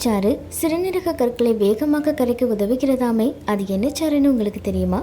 சாறு சிறுநீரக கற்களை வேகமாக கரைக்க உதவுகிறதாமே? அது என்ன சாறுன்னு உங்களுக்கு தெரியுமா?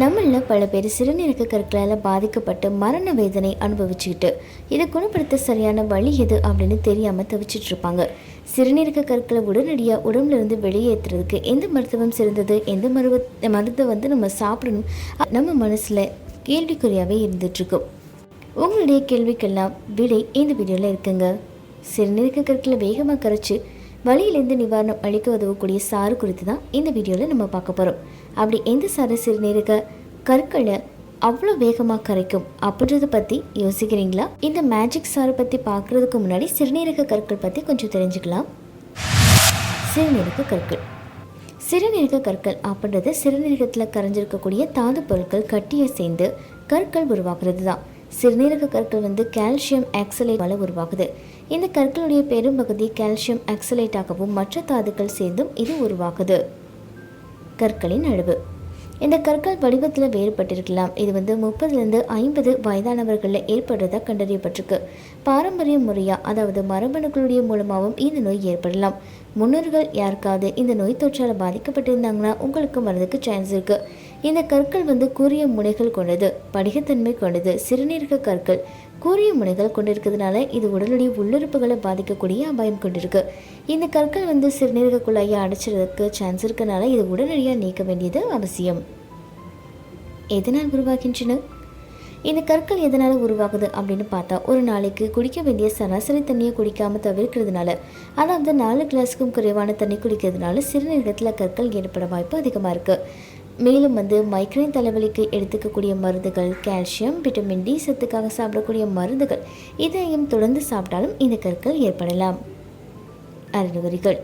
நம்மள பல பேர் சிறுநீரக கற்களால் பாதிக்கப்பட்டு மரண வேதனை அனுபவிச்சுக்கிட்டு இதை குணப்படுத்த சரியான வழி எது அப்படின்னு தெரியாமல் தவிச்சிட்டு இருப்பாங்க சிறுநீரக கற்களை உடனடியாக உடம்புல இருந்து வெளியேற்றுறதுக்கு எந்த மருத்துவம் சிறந்தது? எந்த மருவ மருந்தை வந்து நம்ம சாப்பிடணும்? நம்ம மனசில் கேள்விக்குறியாகவே இருந்துகிட்ருக்கும் உங்களுடைய கேள்விக்கெல்லாம் விடை இந்த வீடியோவில் இருக்குங்க. சிறுநீரக கற்களை வேகமாக கரைச்சி வலியிலேருந்து நிவாரணம் அளிக்க உதவக்கூடிய சாறு குறித்து தான் இந்த வீடியோவில் நம்ம பார்க்க போகிறோம் அப்படி எந்த சாறு சிறுநீரக கற்களை அவ்வளோ வேகமாக கரைக்கும் அப்படின்றத பற்றி யோசிக்கிறீங்களா? இந்த மேஜிக் சாறு பற்றி பார்க்குறதுக்கு முன்னாடி சிறுநீரக கற்கள் பற்றி கொஞ்சம் தெரிஞ்சுக்கலாம். சிறுநீரக கற்கள். சிறுநீரக கற்கள் அப்படின்றது சிறுநீரகத்தில் கரைஞ்சிருக்கக்கூடிய தாது பொருட்கள் கட்டியை சேர்ந்து கற்கள் உருவாக்குறது தான் சிறுநீரக கற்கள் வந்து கால்சியம் ஆக்சலேட்டால உருவாகுது இந்த கற்களுடைய பெரும்பகுதி கால்சியம் ஆக்சலேட்டாகவும் மற்ற தாதுக்கள் சேர்ந்தும் இது உருவாகுது. கற்களின் அளவு. இந்த கற்கள் வடிவத்தில் வேறுபட்டிருக்கலாம். இது வந்து முப்பதுலேருந்து ஐம்பது வயதானவர்களில் ஏற்படுறதா கண்டறியப்பட்டிருக்கு. பாரம்பரிய முறையாக அதாவது மரபணுக்களுடைய மூலமாகவும் இந்த நோய் ஏற்படலாம். முன்னோர்கள் யாருக்காவது இந்த நோய் தொற்றால் பாதிக்கப்பட்டிருந்தாங்கன்னா உங்களுக்கு வரதுக்கு சான்ஸ் இருக்குது இந்த கற்கள் வந்து கூரிய முனைகள் கொண்டது படிகத்தன்மை கொண்டது சிறுநீரக கற்கள். கூரிய முனைகள் கொண்டிருக்கிறதுனால இது உடலுடைய உள்ளுறுப்புகளை பாதிக்கக்கூடிய அபாயம் கொண்டிருக்கு. இந்த கற்கள் வந்து சிறுநீரக குழாயை அடைச்சிறதுக்கு சான்ஸ் இருக்கனால இது உடனடியாக நீக்க வேண்டியது அவசியம். எதனால் உருவாகின்றன? இந்த கற்கள் எதனால் உருவாகுது அப்படின்னு பார்த்தா ஒரு நாளைக்கு குடிக்க வேண்டிய சராசரி தண்ணியை குடிக்காம தவிர்க்கிறதுனால அதாவது நாலு கிளாஸுக்கும் குறைவான தண்ணி குடிக்கிறதுனால சிறுநீரகத்தில் கற்கள் ஏற்பட வாய்ப்பு அதிகமாக இருக்குது மேலும் வந்து மைக்ரைன் தலைவலிக்கு எடுத்துக்கக்கூடிய மருந்துகள் கால்சியம் விட்டமின் டி சத்துக்காக சாப்பிடக்கூடிய மருந்துகள் இதையும் தொடர்ந்து சாப்பிட்டாலும் இந்த கற்கள் ஏற்படலாம். அறிகுறிகள்.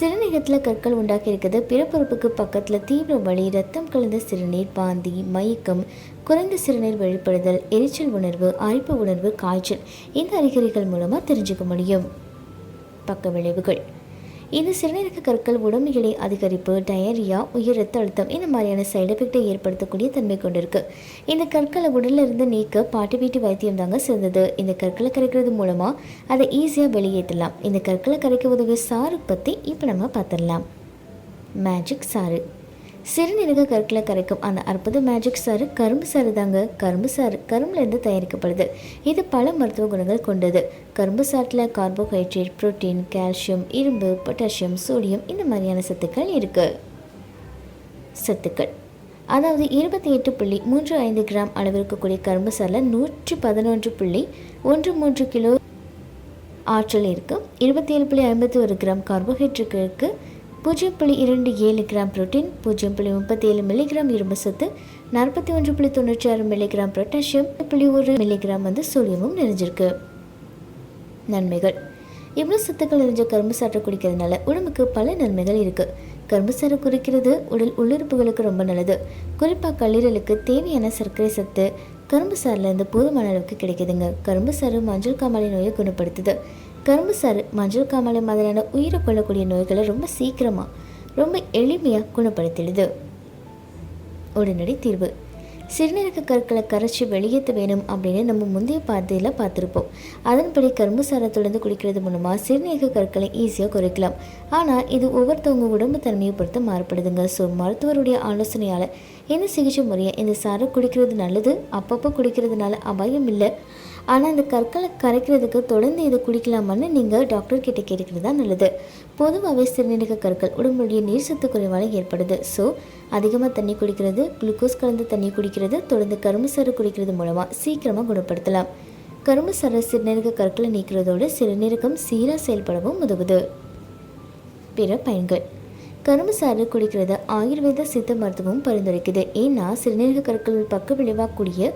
சிறுநீகத்தில் கற்கள் உண்டாக்கி இருக்கிறது பிறப்புறுப்புக்கு பக்கத்தில் தீவிர வலி ரத்தம் கலந்த சிறுநீர் பாந்தி மயக்கம் குறைந்த சிறுநீர் வெளிப்படுதல் எரிச்சல் உணர்வு அரிப்பு உணர்வு காய்ச்சல் இந்த அறிகுறிகள் மூலமாக தெரிஞ்சுக்க முடியும். பக்க விளைவுகள். இந்த சிறுநீரக கற்கள் உடம்புகளை அதிகரிப்பு டயரியா உயர் ரத்த அழுத்தம் இந்த மாதிரியான சைடு எஃபெக்டை ஏற்படுத்தக்கூடிய தன்மை கொண்டிருக்கு. இந்த கற்களை உடல்ல இருந்து நீக்க பாட்டு வீட்டு வைத்தியம் தாங்க சிறந்தது. இந்த கற்களை கரைக்கிறது மூலமா அதை ஈஸியாக வெளியேற்றலாம். இந்த கற்களை கரைக்க உதவிய சாறு பற்றி இப்போ நம்ம பார்த்துடலாம். மேஜிக் சாறு. சிறுநீரக கற்களை கரைக்கும் அந்த அற்புத மேஜிக் சாறு கரும்பு சாறு தாங்க. கரும்பு சாறு கரும்புலேருந்து தயாரிக்கப்படுது. இது பல மருத்துவ குணங்கள் கொண்டது. கரும்பு சாற்றில் கார்போஹைட்ரேட் புரோட்டீன் கால்சியம் இரும்பு பொட்டாசியம் சோடியம் இந்த மாதிரியான சத்துக்கள் இருக்குது சத்துக்கள். அதாவது இருபத்தி எட்டு புள்ளி மூன்று ஐந்து கிராம் அளவு இருக்கக்கூடிய கரும்பு சாரில் நூற்றி பதினொன்று புள்ளி ஒன்று மூன்று கிலோ ஆற்றல் இருக்குது இருபத்தி ஏழு புள்ளி ஐம்பத்தி ஒரு கிராம் கார்போஹைட்ரேட் இருக்குது பூஜ்ஜியம் புள்ளி இரண்டு ஏழு கிராம் புரோட்டீன் பூஜ்ஜியம் புள்ளி முப்பத்தி ஏழு மில்லிகிராம் இரும்பு சத்து நாற்பத்தி ஒன்று புள்ளி தொண்ணூற்றி ஆறு மில்லிகிராம் பொட்டாசியம் புள்ளி ஒரு மில்லிகிராம் வந்து சோடியமும் நிறைஞ்சிருக்கு. நன்மைகள். இவ்வளோ சத்துக்கள் நிறைஞ்ச கரும்பு சாற்றை குடிக்கிறதுனால உடம்புக்கு பல நன்மைகள் இருக்குது கரும்பு சாறு குறிக்கிறது உடல் உள்ளுறுப்புகளுக்கு ரொம்ப நல்லது. குறிப்பாக கல்லீரலுக்கு தேவையான சர்க்கரை சத்து கரும்பு சாறுலேருந்து போதுமான அளவுக்கு கிடைக்குதுங்க. கரும்பு சாறு மஞ்சள் காமாலை நோயை குணப்படுத்துது. கரும்பு சாறு மஞ்சள் காமாலை மாதிரியான உயிரை கொள்ளக்கூடிய நோய்களை ரொம்ப சீக்கிரமாக ரொம்ப எளிமையாக குணப்படுத்திடுது. உடனடி தீர்வு. சிறுநீரக கற்களை கரைச்சி வெளியேற்ற வேணும் அப்படின்னு நம்ம முந்தைய பார்த்தையில் பார்த்துருப்போம். அதன்படி கரும்பு சாறை தொடர்ந்து குடிக்கிறது மூலமாக சிறுநீரக கற்களை ஈஸியாக குறைக்கலாம். ஆனால் இது ஒவ்வொருத்தவங்க உடம்பு தன்மையை பொறுத்து மாறுபடுதுங்க. ஸோ மருத்துவருடைய ஆலோசனையால் இந்த சிகிச்சை முறையை? இந்த சாரை குடிக்கிறது நல்லது அப்பப்போ குடிக்கிறதுனால அபாயம் இல்லை. ஆனால் இந்த கற்களை கரைக்கிறதுக்கு தொடர்ந்து இதை குடிக்கலாமான்னு நீங்கள் டாக்டர் கிட்ட கேட்டுக்கிறது தான் நல்லது. பொதுவாகவே சிறுநீரக கற்கள் உடம்புடைய நீர் சத்து குறைவால் ஏற்படுது. ஸோ அதிகமாக தண்ணி குடிக்கிறது குளுக்கோஸ் கலந்து தண்ணி குடிக்கிறது தொடர்ந்து கரும்பு சாறு குடிக்கிறது மூலமாக சீக்கிரமாக குணப்படுத்தலாம். கரும்பு சாறு சிறுநீரக கற்களை நீக்கிறதோடு சிறுநீரகம் சீராக செயல்படவும் உதவுது. பிற பயன்கள். கரும்பு சாறு குடிக்கிறது ஆயுர்வேத சித்த மருத்துவம் பரிந்துரைக்குது. ஏன்னா சிறுநீரக கற்கள் பக்க விளைவாகக்கூடிய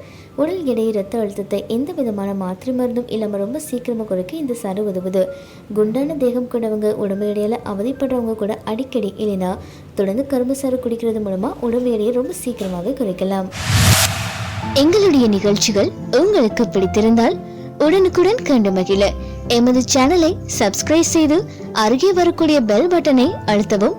உடல் எடை ரத்த அழுத்தத்தை எந்த விதமான மாத்திரை மருந்தும் இல்லாமல் ரொம்ப சீக்கிரமாக குறைக்க இந்த சாறு உதவுது. குண்டான தேகம் கொண்டவங்க உடம்பு எடையில் அவதிப்படுறவங்க கூட அடிக்கடி இல்லைன்னா தொடர்ந்து கரும்பு சாறு குடிக்கிறது மூலமாக உடம்பு எடையை ரொம்ப சீக்கிரமாகவே குறைக்கலாம். எங்களுடைய நிகழ்ச்சிகள் உங்களுக்கு பிடித்திருந்தால் உடனுக்குடன் கண்டு மகிழ. எமது சேனலை சப்ஸ்கிரைப் செய்து அருகே வரக்கூடிய பெல் பட்டனை அழுத்தவும்